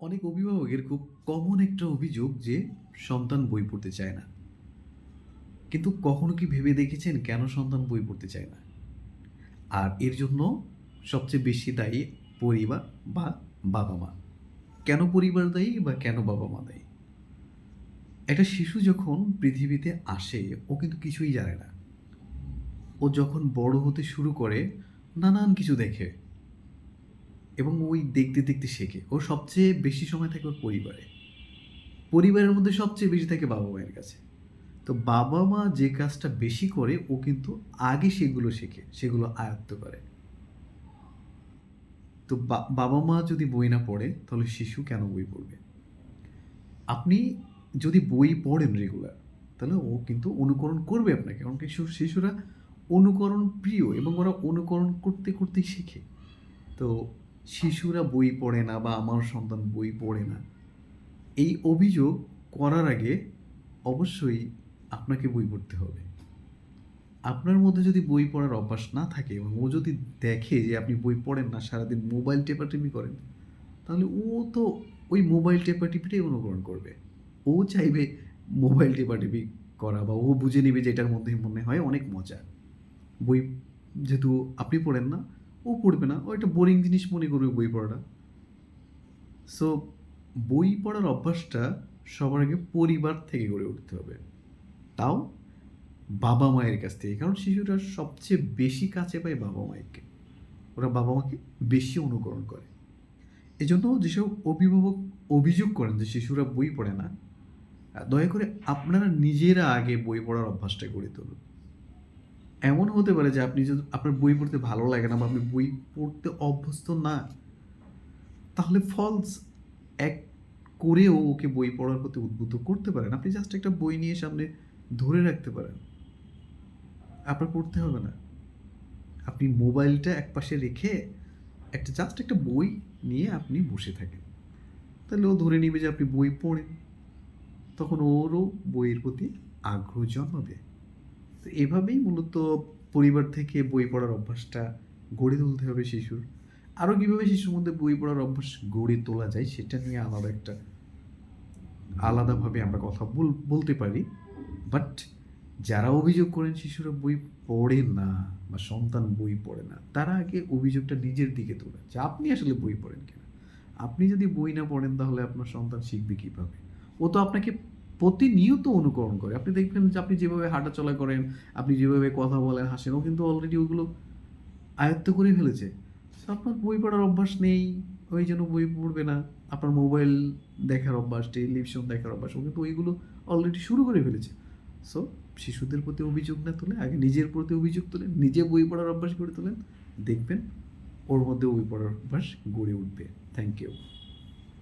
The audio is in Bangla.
অনেক অভিভাবকের খুব কমন একটা অভিযোগ যে সন্তান বই পড়তে চায় না। কিন্তু কখনো কি ভেবে দেখেছেন কেন সন্তান বই পড়তে চায় না? আর এর জন্য সবচেয়ে বেশি দায়ী পরিবার বা বাবা মা। কেন পরিবার দায়ী বা কেন বাবা মা দায়ী? একটা শিশু যখন পৃথিবীতে আসে, ও কিন্তু কিছুই জানে না। ও যখন বড় হতে শুরু করে, নানান কিছু দেখে। এবং ওই দেখতে দেখতে শেখে। ও সবচেয়ে বেশি সময় থাকে ওর পরিবারে। পরিবারের মধ্যে সবচেয়ে বেশি থাকে বাবা মায়ের কাছে। তো বাবা মা যে কাজটা বেশি করে, ও কিন্তু আগে সেগুলো শেখে, সেগুলো আয়ত্ত করে। তো বাবা মা যদি বই না পড়ে, তাহলে শিশু কেন বই পড়বে? আপনি যদি বই পড়েন রেগুলার তাহলে ও কিন্তু অনুকরণ করবে আপনাকে। কারণ কি শিশুরা অনুকরণ প্রিয় এবং ওরা অনুকরণ করতে করতেই শেখে। তো শিশুরা বই পড়ে না বা আমার সন্তান বই পড়ে না। এই অভিযোগ করার আগে অবশ্যই আপনাকে বই পড়তে হবে। আপনার মধ্যে যদি বই পড়ার অভ্যাস না থাকে এবং ও যদি দেখে যে আপনি বই পড়েন না, সারাদিন মোবাইল টেপাটেপি করেন, তাহলে ও তো ওই মোবাইল টেপাটিপিটাই অনুকরণ করবে। ও চাইবে মোবাইল টেপাটেপি করা বা ও বুঝে নেবে যে এটার মধ্যে মনে হয় অনেক মজা। বই যেহেতু আপনি পড়েন না ও পড়বে না। ও একটা বোরিং জিনিস মনে করবে বই পড়াটা। সো বই পড়ার অভ্যাসটা সবার আগে পরিবার থেকে গড়ে উঠতে হবে। তাও বাবা মায়ের কাছ থেকে। কারণ শিশুরা সবচেয়ে বেশি কাছে পায় বাবা মায়েরকে ওরা বাবা মাকে বেশি অনুকরণ করে। এজন্য যেসব অভিভাবক অভিযোগ করেন যে শিশুরা বই পড়ে না, দয়া করে আপনারা নিজেরা আগে বই পড়ার অভ্যাসটা গড়ে তুলুন। এমন হতে পারে যে আপনি যদি আপনার বই পড়তে ভালো লাগে না বা আপনি বই পড়তে অভ্যস্ত না, তাহলে ফলস এক করেও ওকে বই পড়ার প্রতি উদ্বুদ্ধ করতে পারেন। আপনি জাস্ট একটা বই নিয়ে সামনে ধরে রাখতে পারেন। আপনার পড়তে হবে না। আপনি মোবাইলটা এক পাশে রেখে একটা জাস্ট একটা বই নিয়ে আপনি বসে থাকেন। তাহলে ও ধরে নিবে যে আপনি বই পড়েন। তখন ওরও বইয়ের প্রতি আগ্রহ জন্মাবে। তো এভাবেই মূলত পরিবার থেকে বই পড়ার অভ্যাসটা গড়ে তুলতে হবে শিশুর। আরও কীভাবে শিশুর মধ্যে বই পড়ার অভ্যাস গড়ে তোলা যায় সেটা নিয়ে আলাদা একটা আলাদাভাবে আমরা কথা বল, বলতে পারি। বাট যারা অভিযোগ করেন শিশুরা বই পড়ে না বা সন্তান বই পড়ে না, তারা আগে অভিযোগটা নিজের দিকে তোলেন যে আপনি আসলে বই পড়েন কিনা। আপনি যদি বই না পড়েন তাহলে আপনার সন্তান শিখবে কীভাবে? ও তো আপনাকে প্রতিনিয়ত অনুকরণ করে। আপনি দেখবেন যে আপনি যেভাবে হাঁটা চলা করেন, আপনি যেভাবে কথা বলেন, হাসেন, ও কিন্তু অলরেডি ওগুলো আয়ত্ত করে ফেলেছে। আপনার বই পড়ার অভ্যাস নেই, ওই জন্য বই পড়বে না। আপনার মোবাইল দেখার অভ্যাস, টেলিভিশন দেখার অভ্যাস, ও কিন্তু ওইগুলো অলরেডি শুরু করে ফেলেছে। সো শিশুদের প্রতি অভিযোগ না তুলে, আগে নিজের প্রতি অভিযোগ তুলেন নিজে বই পড়ার অভ্যাস গড়ে তোলেন। দেখবেন ওর মধ্যে বই পড়ার অভ্যাস গড়ে উঠবে। Thank you